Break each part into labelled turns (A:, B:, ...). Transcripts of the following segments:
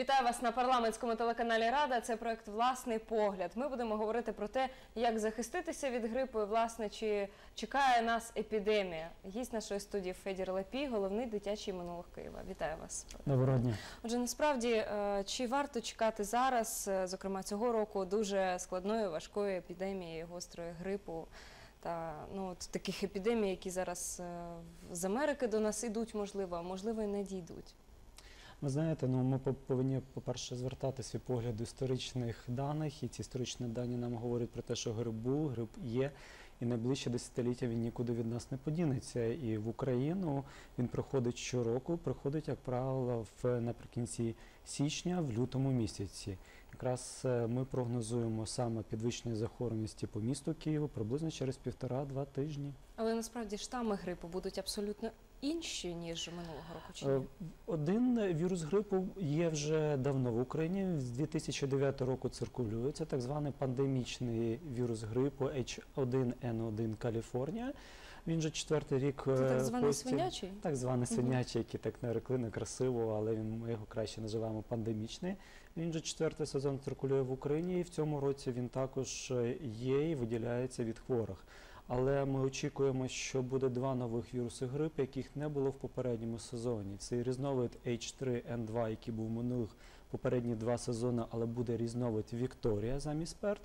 A: Вітаю вас на парламентському телеканалі Рада. Це проект Власний погляд. Ми будемо говорити про те, як захиститися від грипу і власне чи чекає нас епідемія. Гість нашої студії Федір Лапій, головний дитячий імунолог Києва. Вітаю вас.
B: Доброго дня.
A: Отже, насправді, е, чи варто чекати зараз, е, зокрема цього року, дуже складної важкої епідемії гострої грипу? Та ну от таких епідемій, які зараз е, з Америки до нас ідуть, можливо, а можливо, і не дійдуть.
B: Ви знаєте, ну ми по- повинні, по-перше, звертати свій погляд до історичних даних, і ці історичні дані нам говорять про те, що грип був, грип є, і найближче десятиліття він нікуди від нас не подінеться. І в Україну він приходить щороку, приходить, як правило, в наприкінці січня, в лютому місяці. Якраз е, ми прогнозуємо саме підвищення захворюваності по місту Києву приблизно через півтора-два тижні.
A: Але насправді штами грипу будуть абсолютно інші, ніж минулого року. Чи
B: Е,
A: ні?
B: Один вірус грипу є вже давно в Україні. З 2009 року циркулює. Це так званий пандемічний вірус грипу H1N1 Каліфорнія. Він вже четвертий рік
A: Це
B: е,
A: так званий
B: поспіль.
A: свинячий?
B: Так званий свинячий, який так нарекли некрасиво, але він ми його краще називаємо пандемічний. Він вже четвертий сезон циркулює в Україні, і в цьому році він також е, є і виділяється від хворих. Але ми очікуємо, що буде два нових віруси грип, яких не було в попередньому сезоні. Це різновид H3N2, який був минулих попередні два сезони, але буде різновид Вікторія замість перт.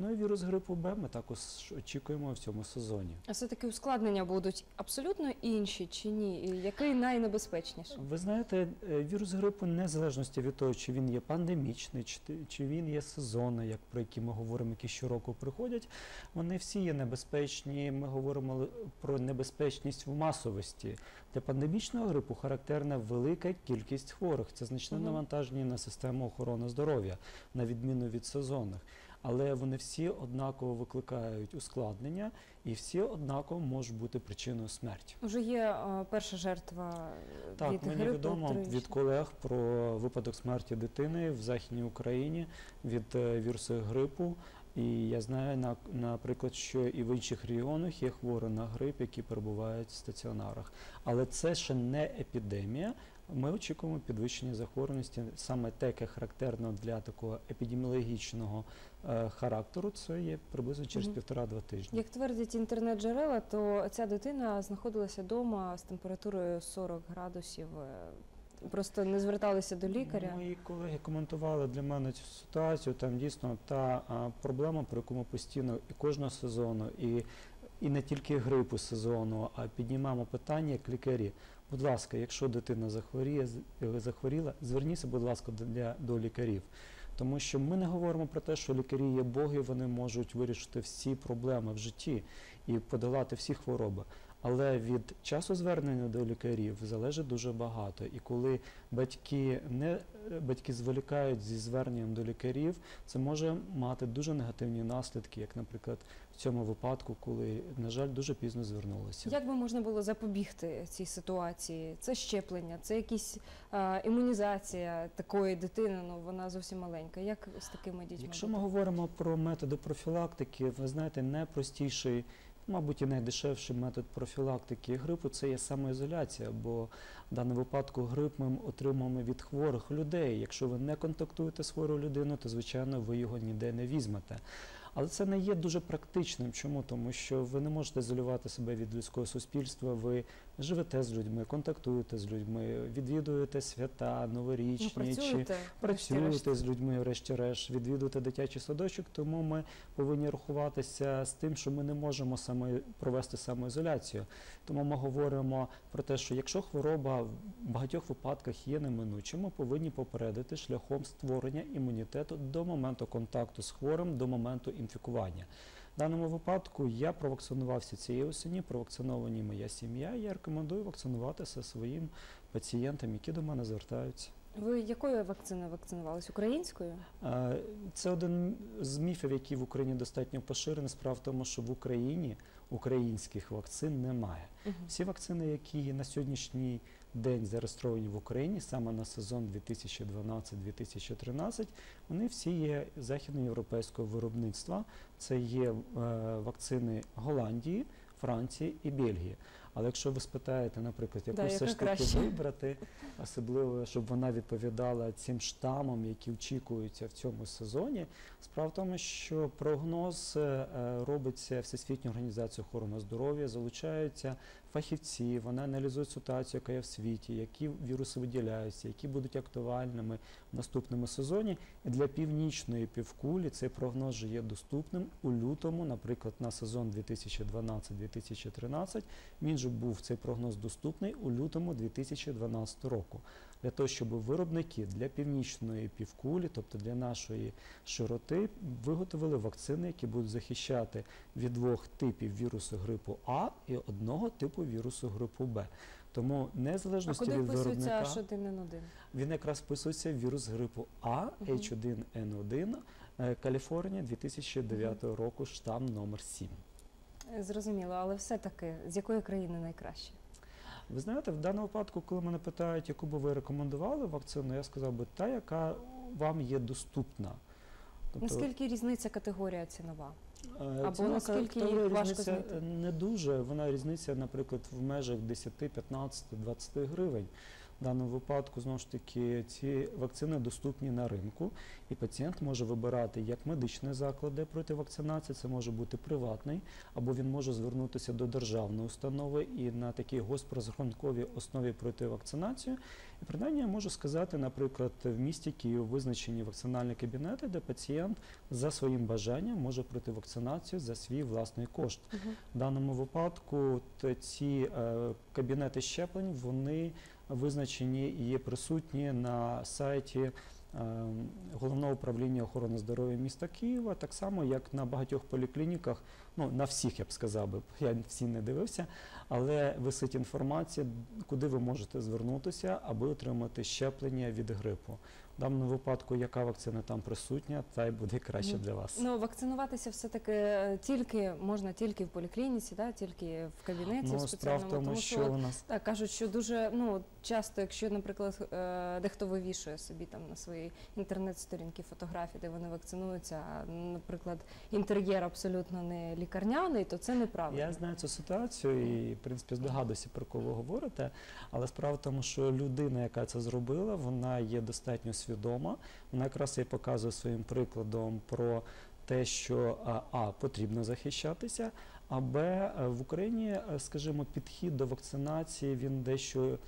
B: Ну і вірус грипу Б ми також очікуємо в цьому сезоні.
A: А все-таки ускладнення будуть абсолютно інші чи ні? І який найнебезпечніший?
B: Ви знаєте, е, вірус грипу незалежності від того, чи він є пандемічний, чи, він є сезонний, як про які ми говоримо, які щороку приходять, вони всі є небезпечні. Ми говоримо про небезпечність в масовості. Для пандемічного грипу характерна велика кількість хворих. Це значне навантаження на систему охорони здоров'я, на відміну від сезонних. Але вони всі однаково викликають ускладнення і всі однаково можуть бути причиною смерті.
A: Вже є е, перша жертва
B: Так,
A: від
B: мені
A: грипу.
B: відомо
A: тричі.
B: від колег про випадок смерті дитини в Західній Україні від е, вірусу грипу. І я знаю, наприклад, що і в інших регіонах є хворі на грип, які перебувають в стаціонарах. Але це ще не епідемія. Ми очікуємо підвищення захворюваності саме те, яке характерно для такого епідеміологічного е, характеру. Це є приблизно через півтора-два тижні.
A: Як твердять інтернет-джерела, то ця дитина знаходилася вдома з температурою 40 градусів. е, Просто не зверталися до лікаря.
B: Мої колеги коментували для мене цю ситуацію. Там дійсно та а, проблема, про яку ми постійно і кожного сезону, і, і не тільки грипу сезону, а піднімаємо питання як лікарі. Будь ласка, якщо дитина захворіє, е, захворіла, зверніться, будь ласка, для, до лікарів. Тому що ми не говоримо про те, що лікарі є боги, вони можуть вирішити всі проблеми в житті і подолати всі хвороби. Але від часу звернення до лікарів залежить дуже багато. І коли батьки не батьки зволікають зі зверненням до лікарів, це може мати дуже негативні наслідки, як, наприклад, в цьому випадку, коли, на жаль, дуже пізно звернулися.
A: Як би можна було запобігти цій ситуації? Це щеплення, це якісь е, імунізація такої дитини. Ну вона зовсім маленька. Як з такими дітьми?
B: Якщо ми говоримо про методи профілактики, ви знаєте, найпростіший, мабуть, і найдешевший метод профілактики грипу це є самоізоляція, бо в даному випадку грип ми отримуємо від хворих людей. Якщо ви не контактуєте з хворою людиною, то звичайно ви його ніде не візьмете. Але це не є дуже практичним. Чому? Тому що ви не можете ізолювати себе від людського суспільства. Ви живете з людьми, контактуєте з людьми, відвідуєте свята,
A: ну,
B: новорічні чи
A: працюєте, врешті-решт.
B: працюєте з людьми, врешті-решт, відвідуєте дитячий садочок, тому ми повинні рахуватися з тим, що ми не можемо саме провести самоізоляцію. Тому ми говоримо про те, що якщо хвороба в багатьох випадках є неминучим, ми повинні попередити шляхом створення імунітету до моменту контакту з хворим, до моменту інфікування. В даному випадку я провакцинувався цієї осені, провакциновані моя сім'я. Я рекомендую вакцинуватися своїм пацієнтам, які до мене звертаються.
A: Ви якою вакциною вакцинувались? Українською?
B: Це один з міфів, який в Україні достатньо поширений. Справа в тому, що в Україні українських вакцин немає. Всі вакцини, які на сьогоднішній день зареєстровані в Україні, саме на сезон 2012-2013, вони всі є західноєвропейського виробництва. Це є е, вакцини Голландії, Франції і Бельгії. Але якщо ви спитаєте, наприклад, яку
A: Да,
B: все ж таки вибрати, особливо, щоб вона відповідала цим штамам, які очікуються в цьому сезоні, справа в тому, що прогноз е, робиться Всесвітньою організацією охорони здоров'я, залучаються фахівці, вони аналізують ситуацію, яка є в світі, які віруси виділяються, які будуть актуальними в наступному сезоні. І для північної півкулі цей прогноз вже є доступним у лютому, наприклад, на сезон 2012-2013. Він же був цей прогноз доступний у лютому 2012 року. Для того, щоб виробники для північної півкулі, тобто для нашої широти, виготовили вакцини, які будуть захищати від двох типів вірусу грипу А і одного типу вірусу грипу Б. Тому
A: куди
B: від виробника
A: H1N1?
B: він якраз вписується в вірус грипу А
A: Мгм.
B: H1N1 е, Каліфорнія 2009 року, штам номер 7.
A: Е, Зрозуміло, але все-таки з якої країни найкраще?
B: Ви знаєте, в даному випадку, коли мене питають, яку би ви рекомендували вакцину, я сказав би та, яка вам є доступна.
A: Наскільки різниця категорія цінова?
B: е,
A: або
B: ціна
A: наскільки їх важко
B: різниця,
A: знайти?
B: не дуже. Вона різниця, наприклад, в межах 10, 15, 20 гривень. Даному випадку, знову ж таки, ці вакцини доступні на ринку, і пацієнт може вибирати як медичний заклад, де вакцинації, це може бути приватний, або він може звернутися до державної установи і на такій госпрозрахунковій основі пройти вакцинацію. І принаймні я можу сказати, наприклад, в місті Київ визначені вакцинальні кабінети, де пацієнт за своїм бажанням може пройти вакцинацію за свій власний кошт. В даному випадку ці е, кабінети щеплень вони визначені і є присутні на сайті головного управління охорони здоров'я міста Києва, так само як на багатьох поліклініках. Ну на всіх я б сказав би, я всі не дивився, але висить інформація, куди ви можете звернутися, аби отримати щеплення від грипу. В даному випадку, яка вакцина там присутня, та й буде краще
A: Ну,
B: для вас.
A: Ну, вакцинуватися все-таки е, тільки можна тільки в поліклініці, да? тільки в кабінеті
B: Ну, справа
A: спеціальному.
B: в тому,
A: тому
B: що
A: от
B: у нас
A: Так, кажуть, що дуже ну часто, якщо, наприклад, е, дехто вивішує собі там на своїй інтернет-сторінки фотографії, де вони вакцинуються, а, наприклад, інтер'єр абсолютно не лікарняний, то це неправильно.
B: Я знаю цю ситуацію і, в принципі, здогадуюся, про кого ви говорите. Але справа в тому, що людина, яка це зробила, вона є достатньо свідома. Вона якраз і показує своїм прикладом про те, що а, а потрібно захищатися, а б е, в Україні, е, скажімо, підхід до вакцинації він дещо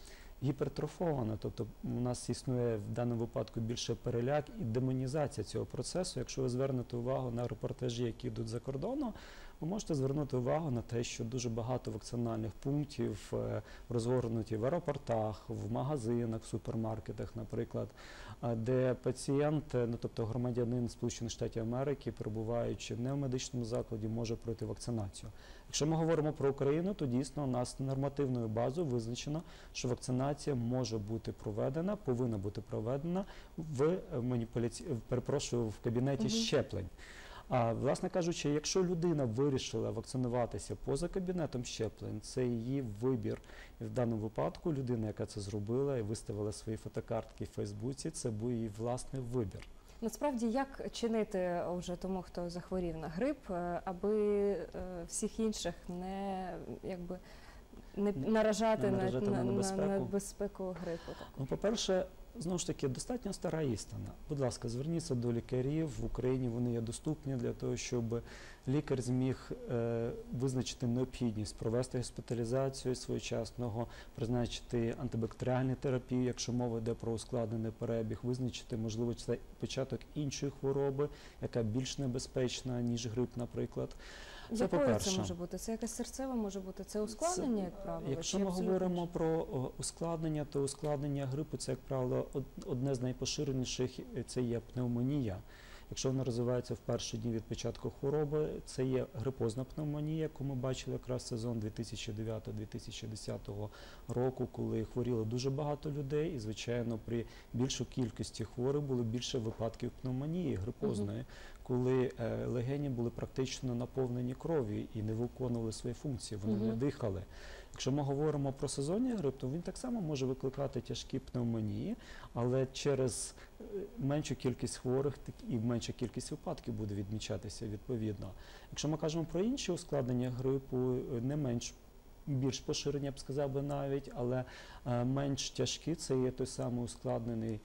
B: гіпертрофовано. Тобто у нас існує в даному випадку більше переляк і демонізація цього процесу. Якщо ви звернете увагу на репортажі, які йдуть за кордону, ви можете звернути увагу на те, що дуже багато вакцинальних пунктів е, розгорнуті в аеропортах, в магазинах, в супермаркетах, наприклад, де пацієнт, е, ну тобто громадянин Сполучених Штатів Америки, перебуваючи не в медичному закладі, може пройти вакцинацію. Якщо ми говоримо про Україну, то дійсно у нас нормативною базою визначено, що вакцинація може бути проведена, повинна бути проведена в е, маніпуляці... перепрошую в кабінеті
A: Мгм.
B: щеплень. А власне кажучи, якщо людина вирішила вакцинуватися поза кабінетом щеплень, це її вибір. І в даному випадку людина, яка це зробила і виставила свої фотокартки в Фейсбуці, це був її власний вибір.
A: Насправді, як чинити вже тому, хто захворів на грип, е, аби е, всіх інших не якби не наражати,
B: наражати
A: на,
B: на
A: на,
B: небезпеку.
A: на безпеку грипу. Так.
B: Ну, по-перше, знову ж таки, достатньо стара істина. Будь ласка, зверніться до лікарів в Україні. Вони є доступні для того, щоб лікар зміг е, визначити необхідність провести госпіталізацію своєчасного, призначити антибактеріальну терапію, якщо мова йде про ускладнений перебіг, визначити, можливо, це початок іншої хвороби, яка більш небезпечна, ніж грип, наприклад. Це
A: Якою
B: по-перше.
A: це може бути? Це якась серцева може бути? Це ускладнення, як правило?
B: Якщо ми
A: абсолютно
B: говоримо про ускладнення, то ускладнення грипу це, як правило, одне з найпоширеніших це є пневмонія. Якщо вона розвивається в перші дні від початку хвороби, це є грипозна пневмонія, яку ми бачили якраз сезон 2009-2010 року, коли хворіло дуже багато людей, і звичайно, при більшій кількості хворих було більше випадків пневмонії грипозної, коли е, легені були практично наповнені кров'ю і не виконували свої функції, вони не дихали. Якщо ми говоримо про сезонний грип, то він так само може викликати тяжкі пневмонії, але через е, меншу кількість хворих і менша кількість випадків буде відмічатися відповідно. Якщо ми кажемо про інші ускладнення грипу, е, не менш більш поширені, я б сказав би навіть, але менш тяжкі це є той самий ускладнений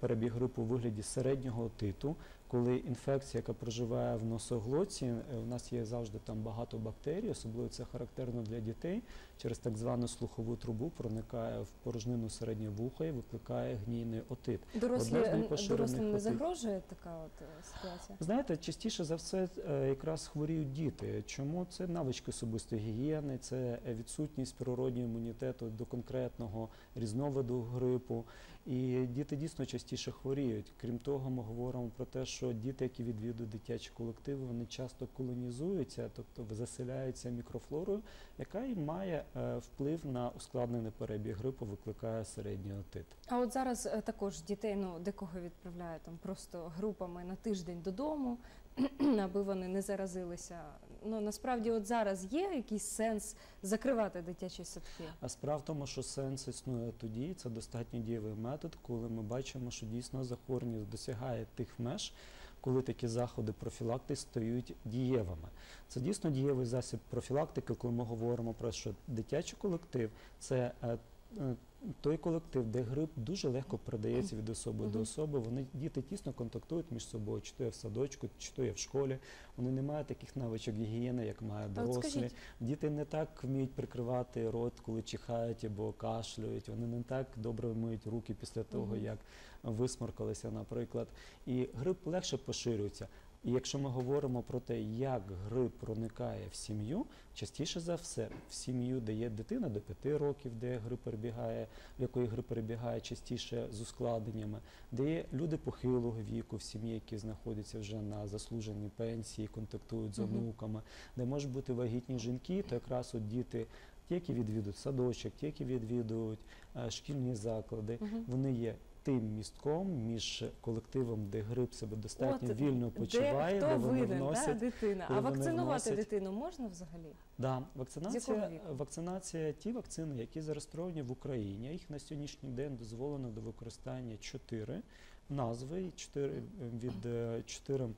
B: перебіг грипу у вигляді середнього отиту, коли інфекція, яка проживає в носоглотці, е, в нас є завжди там багато бактерій, особливо це характерно для дітей, через так звану слухову трубу проникає в порожнину середнього вуха і викликає гнійний отит.
A: Дорослі, дорослим не загрожує така от е, ситуація?
B: Знаєте, частіше за все е, якраз хворіють діти. Чому це навички особистої гігієни, це е, відсутність природнього імунітету до конкретного різновиду грипу. І діти дійсно частіше хворіють. Крім того, ми говоримо про те, що діти, які відвідують дитячі колективи, вони часто колонізуються, тобто заселяються мікрофлорою, яка і має е, вплив на ускладнений перебіг грипу, викликає середній отит.
A: А от зараз е, також дітей, ну декого відправляють там просто групами на тиждень додому, аби вони не заразилися. Ну насправді, от зараз є якийсь сенс закривати дитячі садки?
B: А справа в тому, що сенс існує тоді, це достатньо дієвий метод, коли ми бачимо, що дійсно захворюваність досягає тих меж, коли такі заходи профілактики стають дієвими. Це дійсно дієвий засіб профілактики, коли ми говоримо про що дитячий колектив це е, е, той колектив, де грип дуже легко передається від особи до особи. Вони діти тісно контактують між собою, чи то є в садочку, чи то є в школі. Вони не мають таких навичок гігієни, як мають дорослі.
A: скажіть,
B: Діти не так вміють прикривати рот, коли чихають або кашлюють. Вони не так добре миють руки після того, як висморкалися, наприклад. І грип легше поширюється. І якщо ми говоримо про те, як грип проникає в сім'ю, частіше за все в сім'ю, де є дитина до 5 років, де грип перебігає, в якої грип перебігає частіше з ускладненнями, де є люди похилого віку в сім'ї, які знаходяться вже на заслуженій пенсії, контактують з онуками, де можуть бути вагітні жінки, то якраз от діти, ті, які відвідують садочок, ті, які відвідують е, шкільні заклади,
A: Мгм.
B: вони є тим містком між колективом, де грип себе достатньо
A: От
B: вільно почуває,
A: де,
B: де, вони
A: винен, да, дитина. А вакцинувати
B: вносять-
A: дитину можна взагалі?
B: Да, вакцинація, вакцинація, ті вакцини, які зареєстровані в Україні, їх на сьогоднішній день дозволено до використання чотири назви, чотири від е, чотири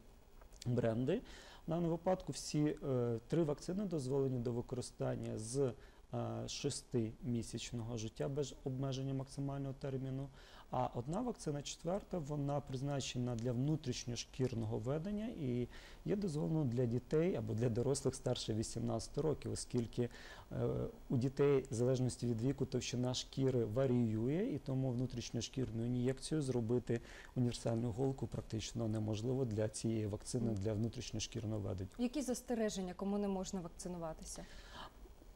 B: бренди. Даному випадку всі е, три вакцини дозволені до використання з е, шестимісячного життя без обмеження максимального терміну. А одна вакцина, четверта, вона призначена для внутрішньошкірного ведення і є дозволено для дітей або для дорослих старше 18 років, оскільки е, у дітей, в залежності від віку, товщина шкіри варіює, і тому внутрішньошкірну ін'єкцію зробити універсальну голку практично неможливо для цієї вакцини для внутрішньошкірного ведення.
A: Які застереження, кому не можна вакцинуватися?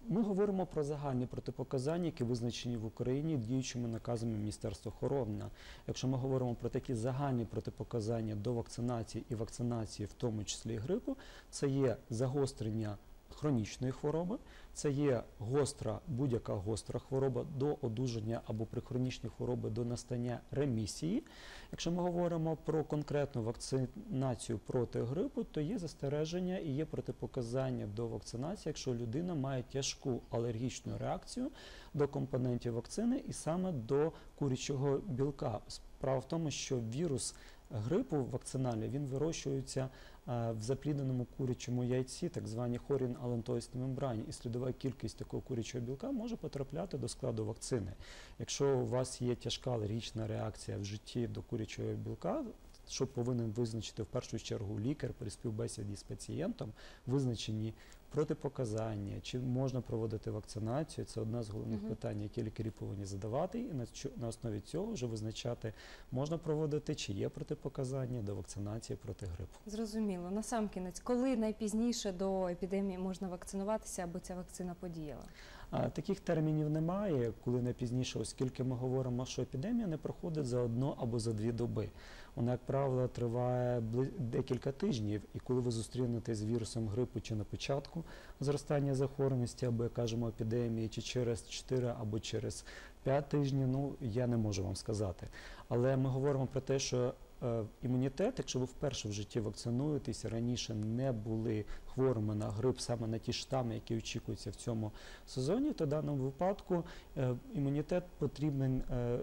B: Ми говоримо про загальні протипоказання, які визначені в Україні діючими наказами Міністерства охорони. Якщо ми говоримо про такі загальні протипоказання до вакцинації і вакцинації, в тому числі і грипу, це є загострення хронічної хвороби, це є гостра, будь-яка гостра хвороба до одужання або при хронічній хворобі до настання ремісії. Якщо ми говоримо про конкретну вакцинацію проти грипу, то є застереження і є протипоказання до вакцинації, якщо людина має тяжку алергічну реакцію до компонентів вакцини і саме до курячого білка. Справа в тому, що вірус грипу вакцинальний він вирощується е, в заплідненому курячому яйці, так званій хорін алентоїсній мембрані, і слідова кількість такого курячого білка може потрапляти до складу вакцини. Якщо у вас є тяжка алергічна реакція в житті до курячого білка, що повинен визначити в першу чергу лікар при співбесіді з пацієнтом, визначені протипоказання, чи можна проводити вакцинацію. Це одне з головних питань, які лікарі повинні задавати, і на, на основі цього вже визначати, можна проводити, чи є протипоказання до вакцинації проти грипу.
A: Зрозуміло. Насамкінець, коли найпізніше до епідемії можна вакцинуватися, аби ця вакцина подіяла?
B: Таких термінів немає, коли не пізніше, оскільки ми говоримо, що епідемія не проходить за одну або за дві доби. Вона, як правило, триває декілька тижнів, і коли ви зустрінетесь з вірусом грипу чи на початку зростання захворюваності, або як кажемо епідемії, чи через 4 або через 5 тижнів, ну я не можу вам сказати. Але ми говоримо про те, що імунітет, якщо ви вперше в житті вакцинуєтеся, раніше не були хворими на грип саме на ті штами, які очікуються в цьому сезоні, то в даному випадку е, імунітет потрібен е,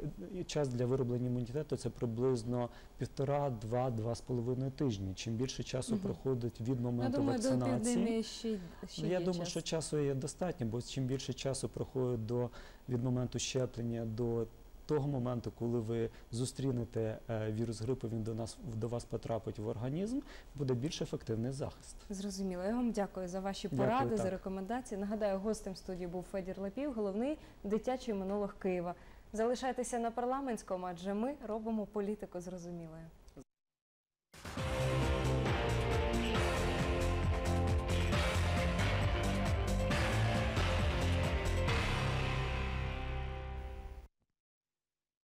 B: час для вироблення імунітету це приблизно півтора, два, два з половиною тижні. Чим більше часу
A: Мгм.
B: проходить від
A: Я
B: моменту
A: думаю,
B: вакцинації.
A: епідемії ще, ще
B: Ну, я
A: є
B: думаю,
A: час.
B: що часу є достатньо, бо чим більше часу проходить до від моменту щеплення до того моменту, коли ви зустрінете е, вірус грипу, він до нас до вас потрапить в організм, буде більш ефективний захист.
A: Зрозуміло. Я вам дякую за ваші
B: Дякую,
A: поради, за рекомендації. Нагадаю, гостем студії був Федір Лапів, головний дитячий монолог Києва. Залишайтеся на парламентському, адже ми робимо політику зрозумілою.